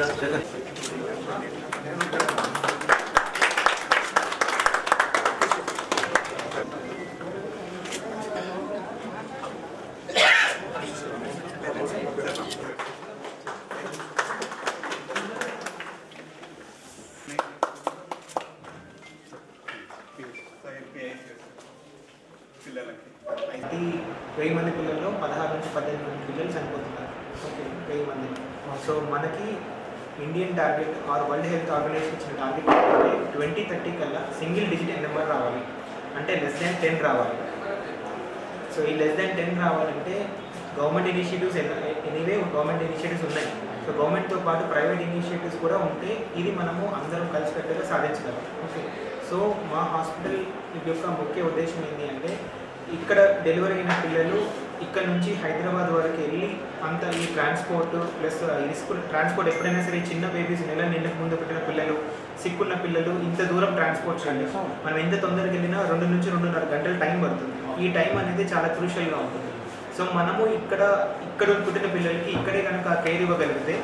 పిల్లలకి వెయ్యి మంది పిల్లల్లో పదహారు నుంచి పద్దెనిమిది మంది పిల్లలు చనిపోతున్నారు. ఓకే వెయ్యి మంది. సో మనకి Indian target or world health organization ఇచ్చిన టార్గెట్ ఏంటంటే ట్వంటీ థర్టీ కల్లా సింగిల్ డిజిట్ నెంబర్ రావాలి. అంటే లెస్ దాన్ టెన్ రావాలి. సో ఈ లెస్ దాన్ టెన్ రావాలంటే government initiatives anyway government initiatives ఉన్నాయి. సో గవర్నమెంట్తో పాటు ప్రైవేట్ ఇనిషియేటివ్స్ కూడా ఉంటే ఇది మనము అందరం కలిసికట్టుగా సాధించగలం. ఓకే సో మా హాస్పిటల్ యొక్క ముఖ్య ఉద్దేశం ఏంటి అంటే ఇక్కడ డెలివరీ అయిన పిల్లలు ఇక్కడ నుంచి హైదరాబాద్ వరకు వెళ్ళి అంత ఈ ట్రాన్స్పోర్ట్ ప్లస్ ఈ రిస్క్ ట్రాన్స్పోర్ట్ ఎప్పుడైనా సరే చిన్న బేబీస్ నెల నిండక ముందు పెట్టిన పిల్లలు సిక్కున్న పిల్లలు ఇంత దూరం ట్రాన్స్పోర్ట్ చేయాలి. మనం ఎంత తొందరగా వెళ్ళినా రెండు నుంచి రెండున్నర గంటల టైం పడుతుంది. ఈ టైం అనేది చాలా క్రూషల్గా ఉంటుంది. సో మనము ఇక్కడ ఇక్కడ పుట్టిన పిల్లలకి ఇక్కడే కనుక కేర్ ఇవ్వగలిగితే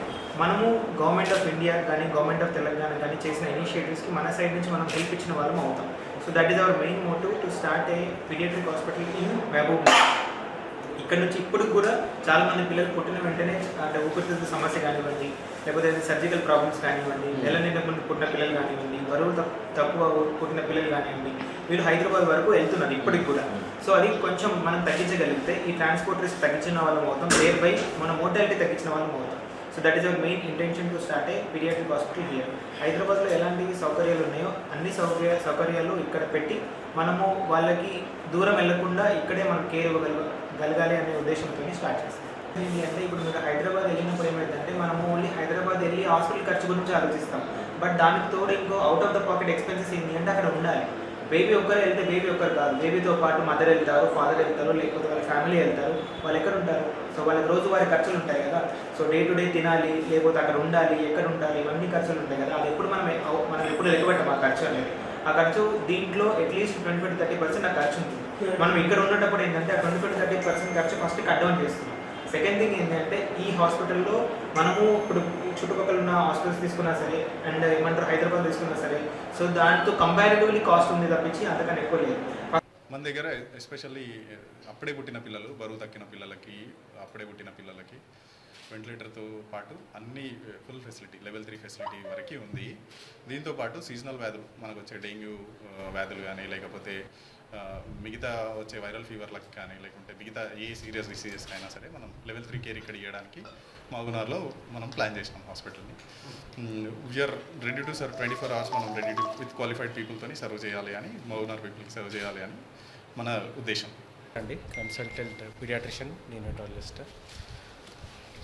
మనము గవర్నమెంట్ ఆఫ్ ఇండియా కానీ గవర్నమెంట్ ఆఫ్ తెలంగాణ కానీ చేసిన ఇనిషియేటివ్స్కి మన సైడ్ నుంచి మనం హెల్ప్ ఇచ్చిన వాళ్ళం అవుతాం. So that is our main motive to start a pediatric hospital in Mahbub ఇక్కడ నుంచి ఇప్పుడు కూడా చాలా మంది పిల్లలు పుట్టిన వెంటనే అంటే ఊపిరితిత్తు సమస్య కానివ్వండి లేకపోతే సర్జికల్ ప్రాబ్లమ్స్ కానివ్వండి నెల నిండా ముందు పుట్టిన పిల్లలు కానివ్వండి బరువు తక్కు- తక్కువ పుట్టిన పిల్లలు కానివ్వండి వీళ్ళు హైదరాబాద్ వరకు వెళ్తున్నారు ఇప్పటికి కూడా. సో అది కొంచెం మనం తగ్గించగలిగితే ఈ ట్రాన్స్పోర్ట్ రిస్క్ తగ్గించిన వాళ్ళం అవుతాం దేర్ బై మన మోటాలిటీ తగ్గించిన వాళ్ళం అవుతాం. So that is our main intention to start a pediatric hospital here హైదరాబాద్లో ఎలాంటి సౌకర్యాలు ఉన్నాయో అన్ని సౌకర్య సౌకర్యాలు ఇక్కడ పెట్టి మనము వాళ్ళకి దూరం వెళ్ళకుండా ఇక్కడే మనం కేర్ ఇవ్వగల గలగాలి అనే ఉద్దేశంతో స్టార్ట్ చేస్తాం ఏంటి అంటే ఇప్పుడు మీరు హైదరాబాద్ వెళ్ళినప్పుడు ఏమైందంటే మనము ఓన్లీ హైదరాబాద్ వెళ్ళి హాస్పిటల్ ఖర్చు గురించి ఆలోచిస్తాం. బట్ దానికి తోడు ఇంకో out of the pocket expenses ఏంటి అంటే అక్కడ ఉండాలి. బేబీ ఒక్కరు వెళ్తే బేబీ ఒక్కరు కాదు. బేబీతో పాటు మదర్ వెళ్తారు ఫాదర్ వెళ్తారు లేకపోతే వాళ్ళ ఫ్యామిలీ వెళ్తారు వాళ్ళు ఎక్కడ ఉంటారు? సో వాళ్ళకి రోజువారీ ఖర్చులు ఉంటాయి కదా. సో డే టు డే తినాలి లేకపోతే అక్కడ ఉండాలి ఎక్కడ ఉండాలి ఇవన్నీ ఖర్చులు ఉంటాయి కదా. అది ఎప్పుడు మనం మనం ఎప్పుడు లెక్కబెట్టాం ఆ ఖర్చు అనేది. ఆ ఖర్చు దీంట్లో at least twenty five thirty percent ఆ ఖర్చు ఉంటుంది మనం ఇక్కడ ఉన్నప్పుడు ఏంటంటే ఆ ట్వంటీ ఫైవ్ థర్టీ పర్సెంట్ ఖర్చు ఫస్ట్ కట్ డౌన్ చేస్తున్నాం. సెకండ్ థింగ్ ఏంటంటే ఈ హాస్పిటల్లో మనము ఇప్పుడు చుట్టుపక్కల ఉన్న హాస్పిటల్స్ తీసుకున్నా సరే అండ్ ఏమంటారు హైదరాబాద్ తీసుకున్నా సరే సో దాంతో కంపారిటివ్లీ కాస్ట్ ఉంది తప్పించి అంతకన్నా ఎక్కువ లేదు. మన దగ్గర ఎస్పెషల్లీ అప్పుడే పుట్టిన పిల్లలు బరువు తక్కిన పిల్లలకి అప్పుడే పుట్టిన పిల్లలకి వెంటిలేటర్తో పాటు అన్ని full facility level three facility వరకు ఉంది. దీంతో పాటు సీజనల్ వ్యాధులు మనకు వచ్చే డెంగ్యూ వ్యాధులు కానీ లేకపోతే మిగతా వచ్చే వైరల్ ఫీవర్లకు కానీ లేకుంటే మిగతా ఏ సీరియస్ డిసీజెస్ అయినా సరే మనం లెవెల్ త్రీ కేర్ ఇక్కడ ఇవ్వడానికి మహబూబ్నగర్లో మనం ప్లాన్ చేసినాం హాస్పిటల్ని. We are ready to serve twenty four hours మనం రెడీ టు విత్ క్వాలిఫైడ్ పీపుల్తోని సర్వ్ చేయాలి అని మహబూబ్నగర్ పీపుల్కి సర్వ్ చేయాలి అని మన ఉద్దేశం. అండి కన్సల్టెంట్ పీడియాట్రిషియన్ న్యూనటాలజిస్ట్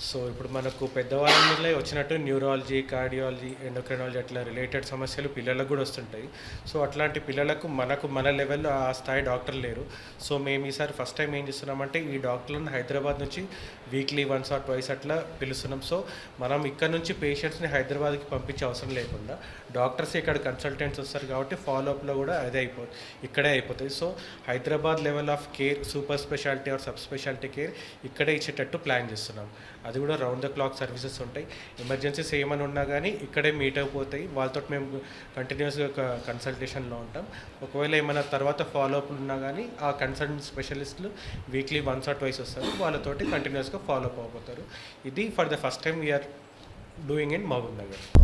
సో ఇప్పుడు మనకు పెద్దవాళ్ళలో వచ్చినట్టు న్యూరాలజీ కార్డియాలజీ ఎండోక్రినాలజీ అట్లా రిలేటెడ్ సమస్యలు పిల్లలకు కూడా వస్తుంటాయి. సో అట్లాంటి పిల్లలకు మనకు మన లెవెల్లో ఆ స్థాయి డాక్టర్ లేరు. సో మేము ఈసారి ఫస్ట్ టైం ఏం చేస్తున్నామంటే ఈ డాక్టర్లను హైదరాబాద్ నుంచి వీక్లీ వన్స్ ఆర్ ట్వైస్ అట్లా పిలుస్తున్నాం. సో మనం ఇక్కడ నుంచి పేషెంట్స్ని హైదరాబాద్కి పంపించే అవసరం లేకుండా డాక్టర్స్ ఇక్కడ కన్సల్టెంట్స్ వస్తారు కాబట్టి ఫాలోఅప్లో కూడా అదే అయిపోతుంది ఇక్కడే అయిపోతుంది so Hyderabad level of care super speciality or sub speciality care ఇక్కడే ఇచ్చేటట్టు ప్లాన్ చేస్తున్నాం. అది కూడా రౌండ్ ద క్లాక్ సర్వీసెస్ ఉంటాయి. ఎమర్జెన్సీస్ ఏమైనా ఉన్నా కానీ ఇక్కడే మీట్ అయిపోతాయి. వాళ్ళతో మేము కంటిన్యూస్గా కన్సల్టేషన్లో ఉంటాం. ఒకవేళ ఏమైనా తర్వాత ఫాలోఅప్ ఉన్నా కానీ ఆ కన్సల్ట్ స్పెషలిస్టులు వీక్లీ వన్స్ ఆర్ ట్వైస్ వస్తారు. వాళ్ళతోటి కంటిన్యూస్గా ఫాలోఅప్ అయిపోతారు ఇది for the first time we are doing in Mahabubnagar